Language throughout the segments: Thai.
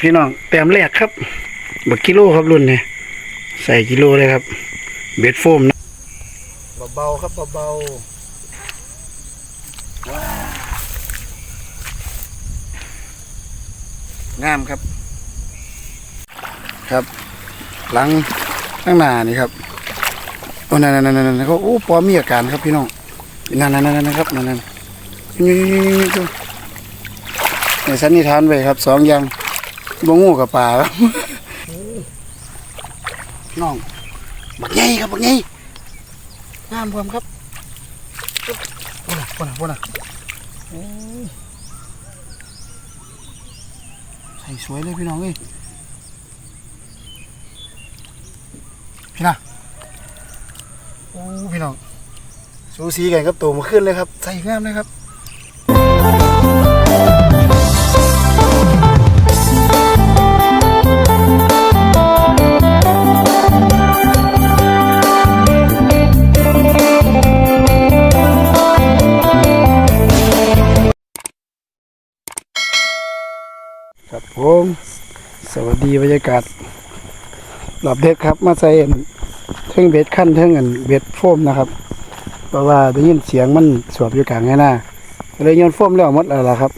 พี่น้องแต้มแรกครับบักกิโลครับรุ่นนี้ใส่กิโลเลยครับ เบ็ดโฟมนะเบาๆครับเบาๆว้าวงามครับ ครับ หลังข้างหน้านี่ครับโอ้นั่นนั่นนั่นนั่นเขาโอ้ปอมีอาการครับพี่น้องนั่นนั่นนั่นนั่นครับนั่นนั่นนี่นี่นี่นี่ดูในสันนิษฐานไว้ครับสองอย่าง บ่งูกับป่าครับน้องบักใหญ่ครับบักใหญ่งามพร้อมครับโอ้น่ะโอ้น่ะโอ้น่ะใส่สวยเลยพี่น้องเอ้ยพี่นะโอ้พี่น้องสูสีกันครับตัวมาขึ้นเลยครับ ใส่งามเลยครับ ดีบรรยากาศหลับเด็กครับ มาใส่อันเทิงเบ็ดขั้นเทิงอันเบ็ดโฟมนะครับ เพราะว่าได้ยินเสียงมันสวบอยู่กลางไงหน้าก็เลยโยนโฟมแล้วหมดแล้วล่ะครับ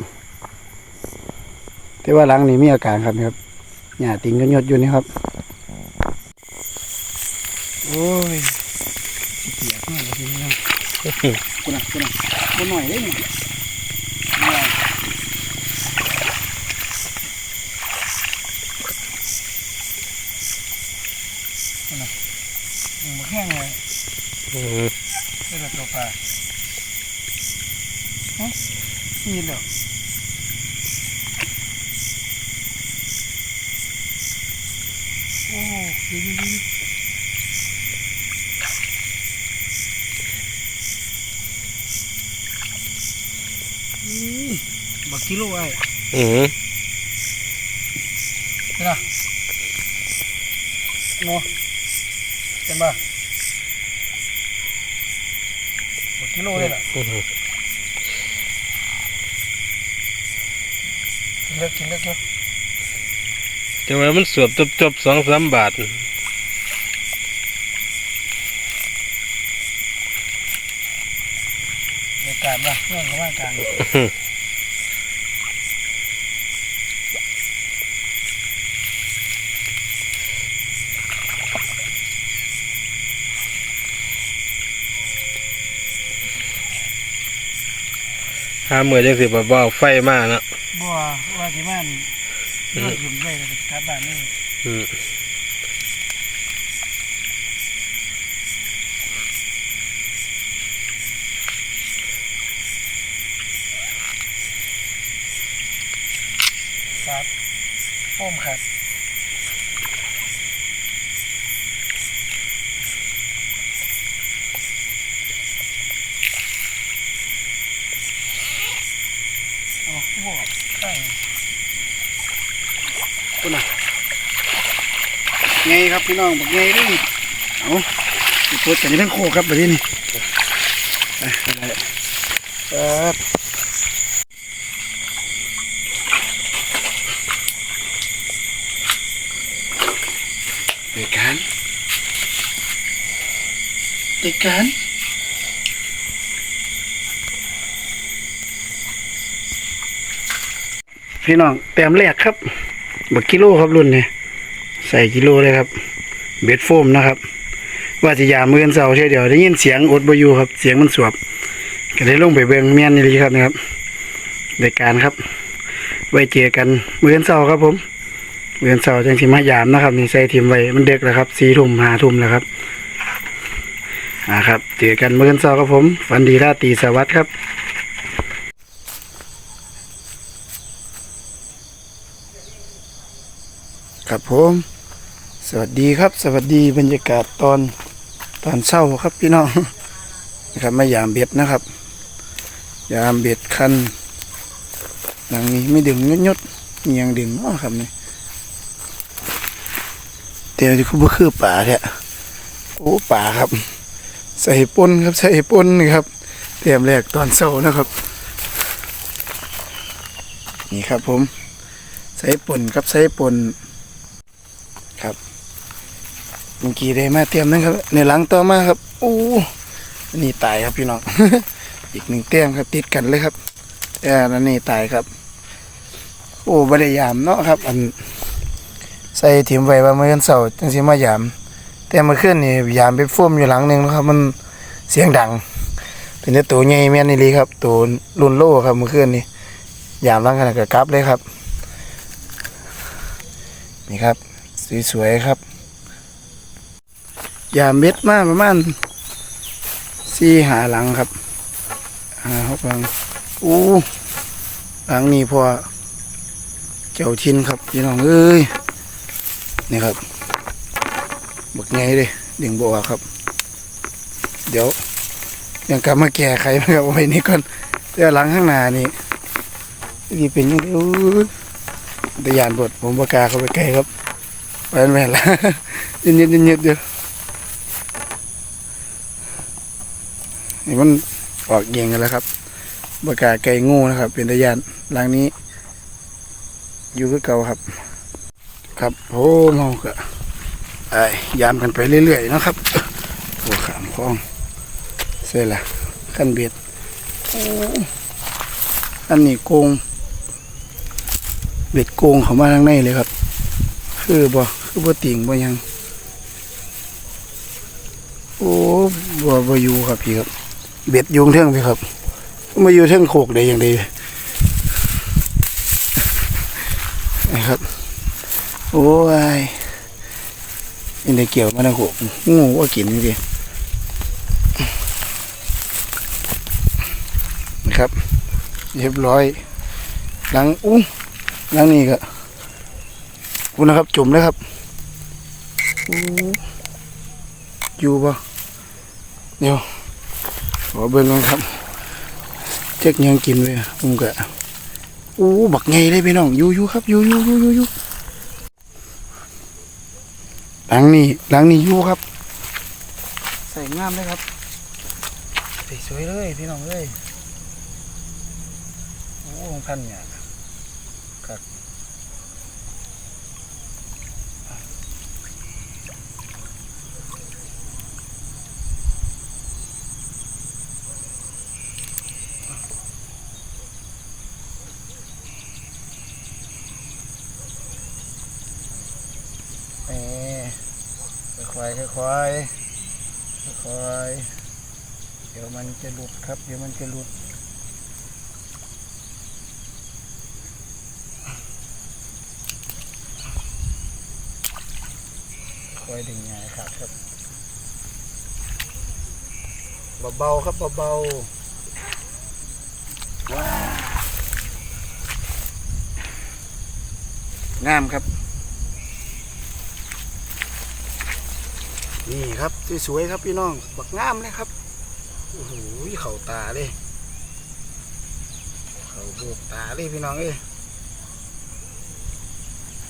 แต่ว่าหลังนี้มีอาการครับครับหญ้าติงกันยดอยู่นี่ครับ โอ้ยเปียกมากเลยทีนี้นะคุณน่ะคุณน่ะคุณหน่อยได้ไหมเนี่ยยังมาแห้งเลย อืม นี่แหละตัวปลาฮะนี่เหรอโอ้ดีดีดีอืมบักกิโลไอ้อืมนี่นะโมเห็นป่ะบั กกิโลเลยล่ะกินเล็กกินเล็กเนาะแต่ว่ามันสวบจบๆสองสามบาทในการว่าเรื่องของว่างการ ห้ามือจังสิบ่บ่เอาไฟมาเนาะ บัวว่าที่มันยอดยุ่มไว้แล้วก็กลับบ้านนี่อืม ครับโป้มครับ เอบัวใช่คุณน่ะไงครับพี่น้องบอกไงด้วยเอาไปโพสต์กันในทั้งโคครับแบบนี้นี่ไปอะไรครับเด็กกันเด็กกัน พี่น้องแต้มแรกครับบักกิโลครับรุ่นนี้ใส่กิโลเลยครับ เบ็ดโฟมนะครับ ว่าจะยามือกันเสาร์เช่เดี๋ยวได้ยินเสียงอดบอยู่ครับ เสียงมันสวบก็ได้ลงไปเบิงเมียนนี่เลยครับนะครับในการครับ ไว้เจอกันมือกันเสาครับผมเดือนเสาจังสิมายามนะครับนี่ใส่ทีมไว้มันเด็กแล้วครับสี่ทุ่มห้าทุ่มแล้วครับอ่าครับเจอกันเมื่อวันเสาครับผม ฝันดีราตีสวัสดิ์ครับ ครับผม สวัสดีครับ สวัสดีบรรยากาศตอนตอนเช้าครับพี่น้องนะครับมายามเบ็ดนะครับ ยามเบ็ดคันหลังนี้ไม่ดึงยดยดๆมียังดึงเนาะครับนี่เดี๋ยวนี้ก็บ่คือป่าแท้โอ้ป่าครับ ใส่ปนครับใส่ปนนี่ครับเตรียมแรกตอนเช้านะครับ นี่ครับผมใส่ป่นครับใส่ป่น ครับเมื่อกี้ได้มาเตรียมนะครับ ในหลังต่อมาครับอู้นี่ตายครับพี่น้อง อีกหนึ่งเตี้ยมครับ ติดกันเลยครับเอออันนี้ตายครับ โอ้บริยามเนาะครับ อัน ใส่ถิ่มไว้ว่าเมื่อวันเสาร์จังสิมายาม แต่มื่อคืนนี่ยามไปฟุ่มอยู่หลังหนึ่งนะครับ มันเสียงดังเป็นต่ตัวใหญ่แม่นนี่ลีครับ ตัวรุ่นโลครับเมื่อคืนนี่ยามหลังขนาดกับกลับเลยครับ นี่ครับ สวยๆครับยาเม็ดมากประมาณสี่หาหลังครับหาหกหลังอู้หลังนี้พอเจ้าทินครับพี่น้องเอ้ยนี่ครับบักไงเลยดิ่งบัวครับ เดี๋ยวยังกลับมาแก่ไขมาเอาไว้นี่ก่อนเดี๋ยวหลังข้างหน้านี่นี่เป็นยังไงอู้ยแตะยานบดผมประกาเข้าไปใกลครับ ไปแม่นละเย็นเย็นๆเดี๋ยวนี่มันออกเองกันแล้วครับบกล้าไก่งูนะครับ เป็นตะยานหลังนี้ อยู่คือเก่าครับ ครับโอ้เมาก็ไอ้ยามกันไปเรื่อยๆนะครับโอ้ขามคลองเสร็จละขั้นเบียดโอ้อันนี้โกง เบ็ดโกงเขามาทางในเลยครับ คือบ่ คือบ่ติ่งบ่ยัง โอ้บ่บ่อยู่ครับพี่ครับ เบ็ดยุงเทิงพี่ครับมาอยู่เทิงโขกได้อย่างดีนะครับ โอ้ยนี่ได้เกี่ยวมาทางโขกงูว่ากินนี่ดินะครับ เรียบร้อยหลังอุ้งหลังนี้ก็คุณนะครับ จุ่มเลยครับ อู้อยู่ปะเดี๋ยวขอเบิ่งก่อนครับเจ๊กยังกินเลยผมก็อู้บักไงเลยพี่น้องอยู่อยู่ครับอยู่อยู่อยู่อยู่อยู่หลังนี้หลังนี้อยู่ครับ ใส่งามเลยครับใส่สวยเลยพี่น้องเลยโอ้ของพันเนี่ย ค่อยๆค่อยๆค่อยๆเดี๋ยวมันจะหลุดครับ เดี๋ยวมันจะหลุดค่อยดึงงายครับครับเบาๆครับเบาๆงามครับ นี่ครับสวยๆครับพี่น้องบักงามเลยครับโอ้โหเข่าตาเลยเข่าโบกตาเลยพี่น้องเอ้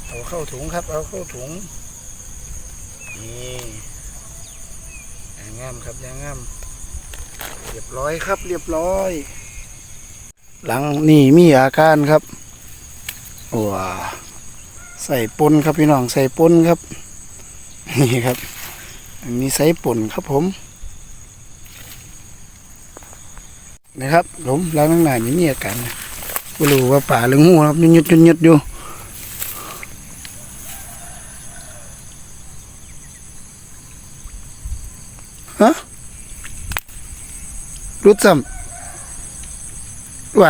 เอาเข้าถุงครับ เอาเข้าถุงนี่ยางงามครับยางงามเรียบร้อยครับ เรียบร้อย หลังนี่มีอาการครับว้าใส่ปนครับพี่น้องใส่ปนครับนี่ครับ อันนี้ใส่ปนครับผม นะครับผมหล้างหน้านี่มีอาการไม่รู้ว่าป่าหรืองูครับยุดยุดยุดอยู่ฮะรุดซ้ำไหว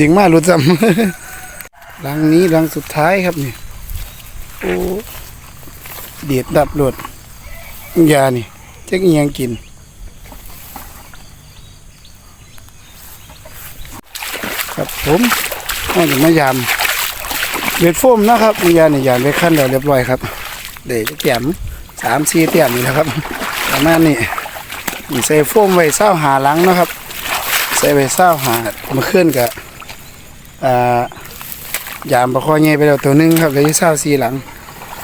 ดึงมารุดซ้ำหลังนี้หลังสุดท้ายครับนี่โอ้เดียดดับโหลด ยานี่เจ๊กยังกินครับผมน่าจะมายามเบ็ดโฟมนะครับยานี่ยามไปขั้นแล้วเรียบร้อยครับ เดี๋ยวจะเตรียมสามสี่เตรียมนี่นะครับประมาณนี้นี่ใส่โฟมไว้เศร้าหาหลังนะครับ ใส่ไว้เศร้าหามาขึ้นกับอ่ายามประคอเงยไปแล้วตัวนึงครับเลยเศร้าสีหลัง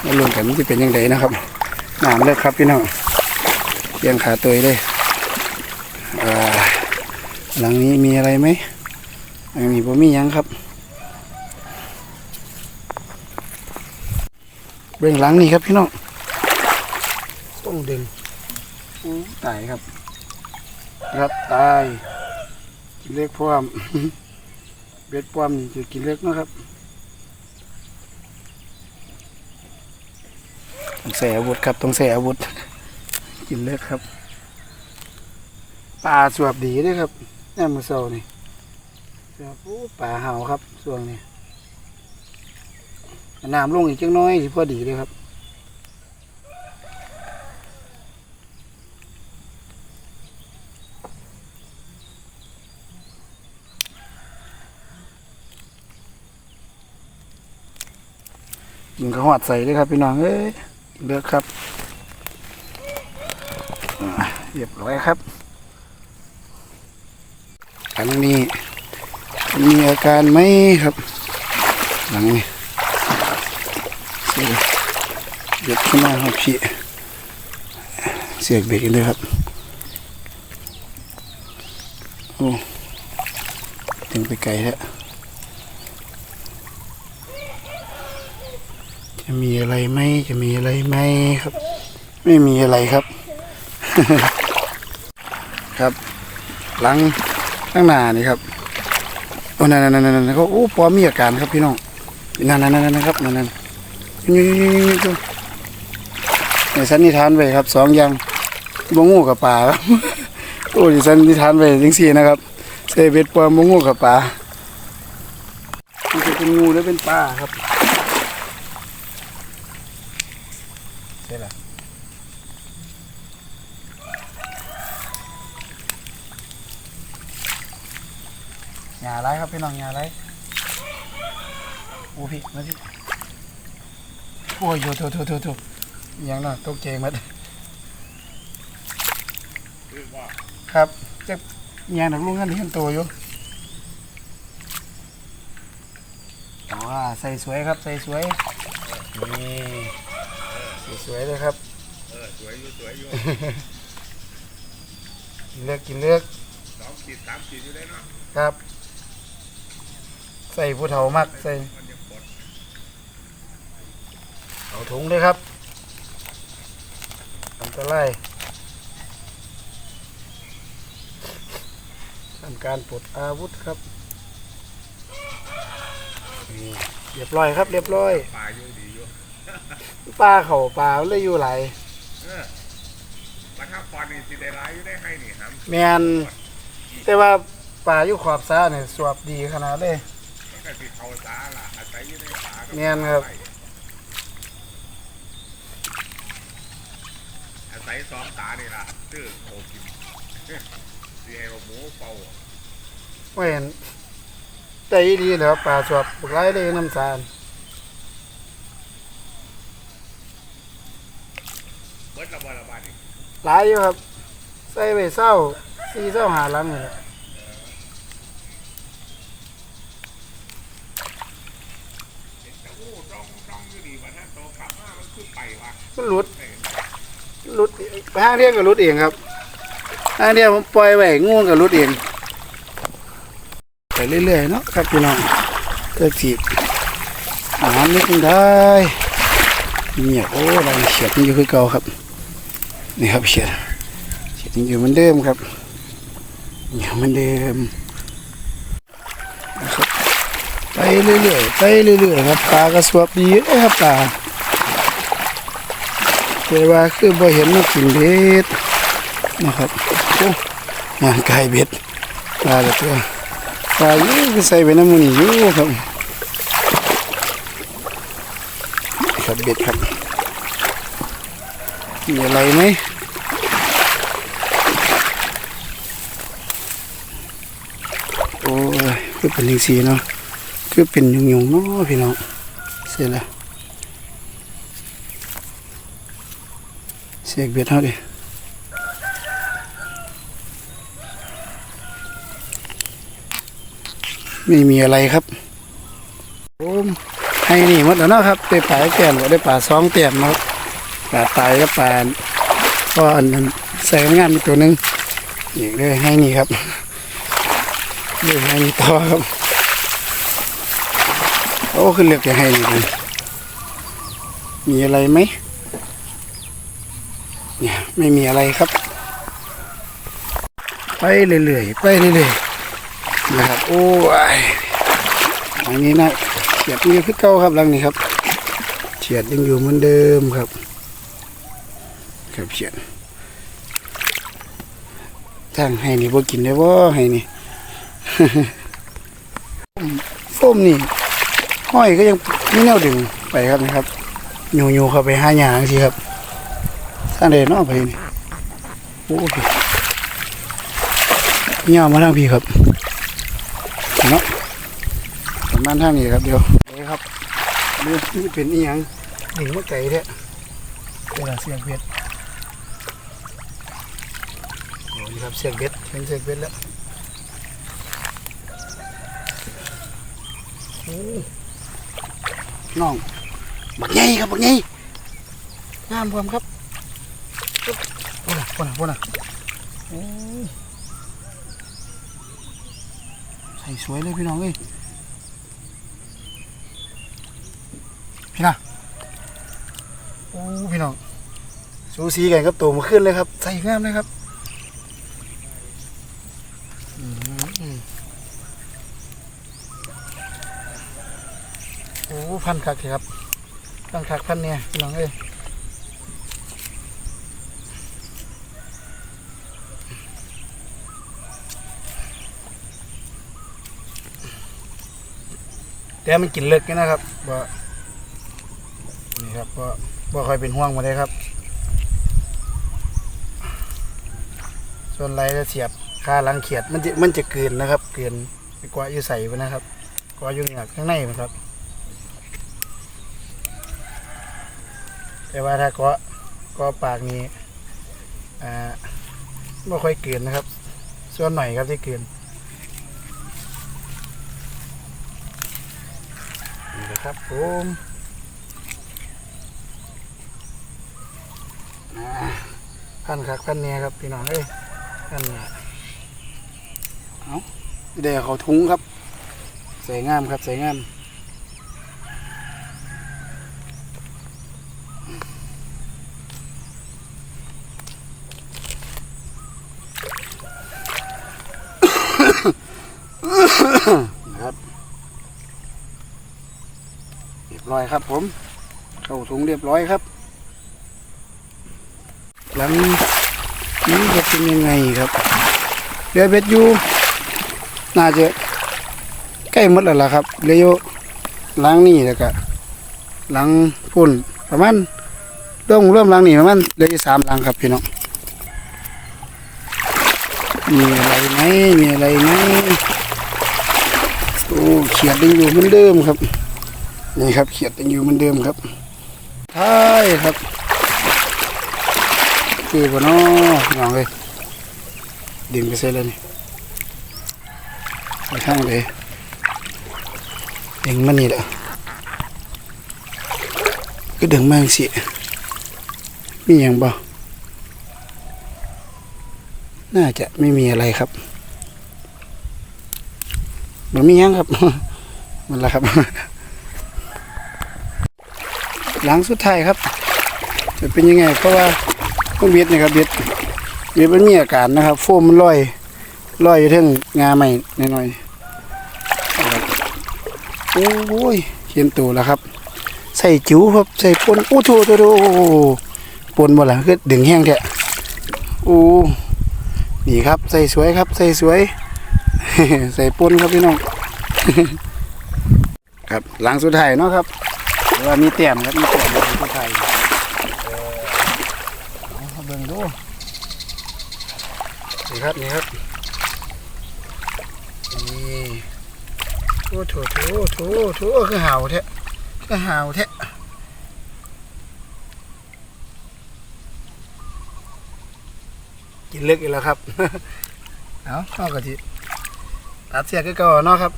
มาลุ้นกันมันจะเป็นยังไงนะครับ หนามเลยครับพี่น้องเลี้ยงขาตัวเลยหลังนี้มีอะไรไหมยังมีบ่มียังครับ เบื้องหลังนี่ครับพี่น้องต้องเด่นตายครับรับตายกินเล็กพร้อมเบ็ดพร้อมจะกินเล็กนะครับ ต้องใส่อาวุธครับต้องใส่อาวุธ กินเล็กครับปลาสวบดีเลยครับแอมมาเซานี่สวบปลาเห่าครับส่วงนี้น้ำลงอีกจังน้อยสิพอดีเลยครับกินข้าวหอดใส่เลยครับพี่น้องเอ้ย เลือกครับเรียบร้อยครับอันนี้มีอาการไหมครับ หลังนี้เสียเด็ดขึ้นมาครับพี่เสียกเบรกเลยครับโอ้ถึงไปไกลแล้ว จะมีอะไรไหมจะมีอะไรไหมครับ ไม่มีอะไรครับ ครับหลังข้างหน้านี่ครับโอ้นั่นนั่นนั่นเขาโอ้พอมีอาการครับพี่น้องนั่นนั่นนั่นครับนั่นนั่นนี่นี่นี่นี่ดูในสันนิษฐานไว้ครับสองอย่างบ่งูกับปลาครับโอ้ยสันนิษฐานไว้จังสี่นะครับเซเบ็ดปลาบ่งูกับปลามันจะเป็นงูหรือเป็นปลาครับ ใช่ละหยาไรครับพี่น้องหยาไรโอ้พี่มาพี่โอ้ยโถโถโถโถยังน่ะตกใจหมัดครับจะอิหยังหนักลุงกันเห็นตัวอยู่อ๋อใส่สวยครับ ใส่สวยนี่ ส่สวยเลยครับ เออ สวยอยู่สวยอยู่ กินเลือกกินเลือกสองขีดสามขีดอยู่ได้เนาะครับ ใส่ผู้เฒ่ามักใส่มันยังปลดเอาถุงเลยครับอันตรายทำการปลดอาวุธครับนี่เรียบร้อยครับ เรียบร้อย ปลาอยู่ดีอยู่ ปลาเขาปลาเลยอยู่ไหลายเออมาถ้าปอนนี่สิได้ร้ายอยู่ได้ให้นี่ครับแมนแต่ว่าปลาอยู่ขอบซ่าเนี่ยสวบดีขนาดเลย มันก็สิเขาสาล่ะอาศัยอยู่ในป่าก็แม่นครับ อาศัยซ้อมตานี่ล่ะซื้อโคกินสิให้ว่าหมูเป่าไม่เห็นแต่อีดีเหรอปลาสวบบุกไล่เลยน้ำสาร เบิดละบ่ละบาดนี่ หลายอยู่ครับ ใส่ไปเศร้าสี่เศร้าหาหลังนี่แหละแต่โอ้ดองดองอยู่ดีว่าถ้าโตกลับมามันคือไปว่ะมันหลุดหลุดไปห้างเที่ยงกับหลุดเองครับห้างเที่ยงผมปล่อยไว้งูกับหลุดเองไปเรื่อยๆเนาะครับพี่น้องเกิดจีบอาหารไม่กินได้เงียโอ้เราเฉียดนี่คือเก่าครับ นี่ครับเฉียดเฉียดยังอยู่เหมือนเดิมครับอยู่เหมือนเดิมนะครับไปเรื่อยๆไปเรื่อยๆครับปลากระสวบดีเลยครับปลาแต่ว่าคือบ่เห็นมันกินเบ็ดนะครับโอ้งานไก่เบ็ดปลาละตัวปลาอยู่ก็ใส่ไปน้ำมันนี่อยู่ครับครับเบ็ดครับมีอะไรไหมโอ้ย คือเป็นยังสีเนาะคือเป็นยุงๆเนาะพี่น้องเสร็จแล้วเสียกเบ็ดเท่าดิไม่มีอะไรครับโอ้มให้นี่หมดแล้วเนาะครับได้ปลาแก้มก็ได้ปลาสองแต้มเนาะปลาตายก็ปลาก็อันนั้นใส่งานมีตัวหนึงอีกเลยให้นี่ครับ เลยให้ต่อครับ โอ้ขึ้นเลือกจะให้นี่เลยมีอะไรไหมเนี่ยไม่มีอะไรครับ ไปเรื่อยๆไปเรื่อยๆนะครับโอ้ยอันนี้นะเฉียดยังอยู่คือเก่าครับหลังนี้ครับ เฉียดยังอยู่เหมือนเดิมครับครับเฉียดทางให้นี่บ่กินได้บ่ให้นี่ โฟมนี่ ห้อยก็ยังไม่แนวดึงไปครับนะครับโยโย่เข้าไปห้าหยางสิครับสร้างเดนเนาะไปนี่โอ้ยเงามาทางพี่ครับเนาะประมาณทางนี้ครับเดี๋ยวไปครับเรือนี่เป็นอีหยังหนิงมาไก่แท้เวลาเสียงเบ็ดโอ้นี่ครับเสียงเบ็ดเห็นเสียงเบ็ดแล้ว น้องบักใหญ่ครับบักใหญ่งามความครับโอ้น่ะโอ้น่ะโอ้น่ะโอ้ยใส่สวยเลยพี่น้องเอ้ยพี่น่ะโอ้พี่น้องสูสีกันครับตัวมาขึ้นเลยครับ ใส่งามเลยครับอืม โอ้ พันคักครับพันคักพันเนี่ยพี่น้องเอ้ยแต่มันกินเลิกนี่นะครับบ่นี่ครับบ่บ่ค่อยเป็นห่วงมาเลยครับ ส่วนไรจะเสียบคาลังเขียดมันจะมันจะเกินนะครับ เกินกว่าอยู่ใส่ไปนะครับ กว่าอยู่เหงือกข้างในนะครับ แต่ว่าถ้าเกาะกาะปากนี้อ่าไม่ค่อยเกินนะครับ ส่วนหน่อยครับที่เกินนี่นะครับผมอ่าพันคักพันเนี่ยครับพี่น้องเอ้ยพันเนี่ยเอาเดี๋ยวเขาทุ้งครับใส่งามครับใส่งาม นะครับเรียบร้อยครับผม เข้าถุงเรียบร้อยครับ หลังนี้จะเป็นยังไงครับเรือเบ็ดอยู่น่าจะใกล้หมดแล้วล่ะครับเหลืออยู่หลังนี้แล้วก็หลังพุ่นประมาณร่วมร่วมหลังนี้ประมาณเหลืออยู่สามหลังครับพี่น้องมีอะไรไหมมีอะไรไหม เขียดยังอยู่เหมือนเดิมครับ นี่ครับเขียดยังอยู่เหมือนเดิมครับใช่ครับคือบนน้องเลยดึงไปเสร็จแล้วนี่ไปข้างเลยดึงมันนี่แหละก็ดึงมาจังสิมีอย่างบ่น่าจะไม่มีอะไรครับ มันมีหยังครับ มันละครับ หลังสุดท้ายครับ จะเป็นยังไง เพราะว่าพวกเบ็ดนะครับเบ็ดเบ็ดมันมีอาการนะครับ โฟมมันลอยลอยอยู่เทั้งงาใหม่หน่อยโอ้ยเขียนตัวแล้วครับ ใส่จิ๋วครับ ใส่ปนโอ้โถโถโถปนหมดละคือดึงแห้งแท้โอ้นี่ครับ ใส่สวยครับ ใส่สวย ใส่ปนครับพี่น้อง ครับหลังสุดท้ายเนาะครับว่ามีเตียมครับมีเตียมหลังสุดท้ายเออเอาเบิ่งดูนี่ครับนี่ครับนี่โอ้โถโถโถโถคือห่าวแท้คือห่าวแท้กินเล็กอีกแล้วครับ เอาข้ากะทิ อาเซียก็เก่าเนาะครับ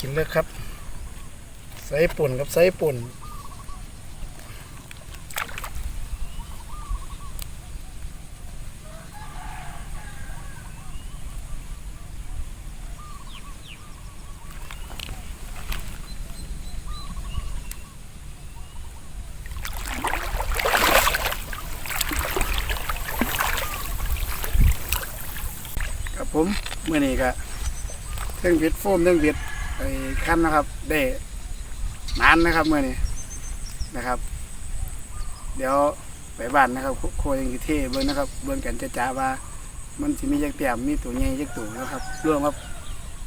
กินเลือกครับไส้ปุ่นครับไส้ปุ่นครับผมเมื่อนี้ก็ รื่องเบ็ดโฟมเรื่องเบ็ดไอ้คันนะครับได้นานนะครับเมื่อนี้นะครับ เดี๋ยวไปบ้านนะครับโคยังสิเท่เบิ่งนะครับ เบิ่งกันจะจ้าว่า มันสิมีจักเตียมมีตัวใหญ่จักตัวนะครับรวมครับ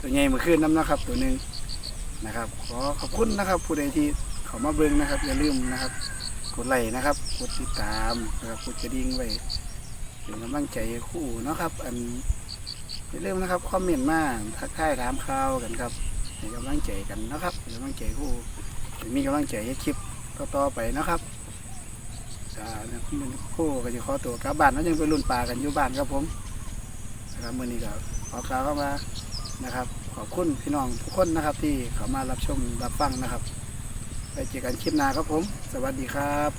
ตัวใหญ่มื่อคืนน้ำนะครับ ตัวหนึ่งนะครับ ขอขอบคุณนะครับ ผู้ใดที่เขามาเบิ่งนะครับอย่าลืมนะครับ กดไลค์นะครับ กดติดตามนะครับกดกระดิ่งไว้เป็นกำลังใจคู่นะครับ อัน อย่าลืมนะครับคอมเมนต์มาทักทายถามข่าวกันครับให้กำลังใจกันนะครับเป็นกำลังใจคู่ให้มีกำลังใจให้คลิปต่อๆไปนะครับอ่าคู่ก็จะขอตัวกลับบ้านแล้วยังไปรุ่นปลากันอยู่บ้านครับผมนะครับมื่อนี้ก็ขอกล่าวเข้ามานะครับ ขอบคุณพี่น้องทุกคนนะครับ ที่เขามารับชมรับฟังนะครับ ไปเจอกันคลิปหน้าครับผม สวัสดีครับ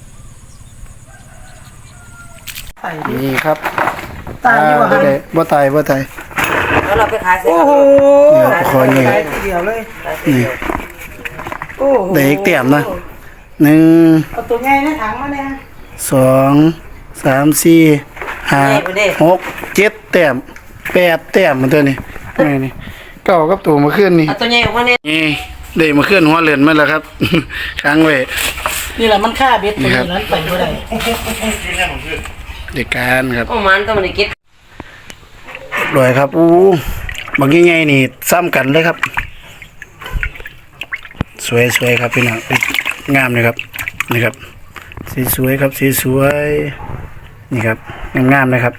ใส่ดินี่ครับตายดีกว่าอ่ได้บ่ตายบ่ตาย แล้วเราไปขายเสร็จโอ้โหเนี่ยคอเนี่ยตายทีเดียวเลยนี่โอ้โหเด็กเตี่ยมนะหนึ่งเอาตัวใหญ่ในถังมาเนี่ยสองสามสี่ห้าหกเจ็ดแต้มแปดแต้มมันตัวนี้นี่นี่เก้ากับตัวมาขึ้นนี่เอาตัวใหญ่ออกมาเนี่ยนี่ได้มาขึ้นหัวเรือนมาแล้วครับค้างไว้นี่แหละมันฆ่าเบ็ดตัวนี่ครันี้บนั้นไปบ่ได้เด็กการครับโอ้มันต้องมันได้กิน รวยครับอู้บางยังไงนี่ซ้ำกันเลยครับ สวยสวยครับพี่น้องงามเลยครับนี่ครับสีสวยครับสีสวยนี่ครับงามงามๆเลยครับ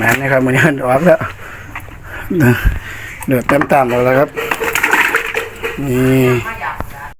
นั่นนะครับมันยันออกแล้วเดือดเต็มตามแล้วครับนี่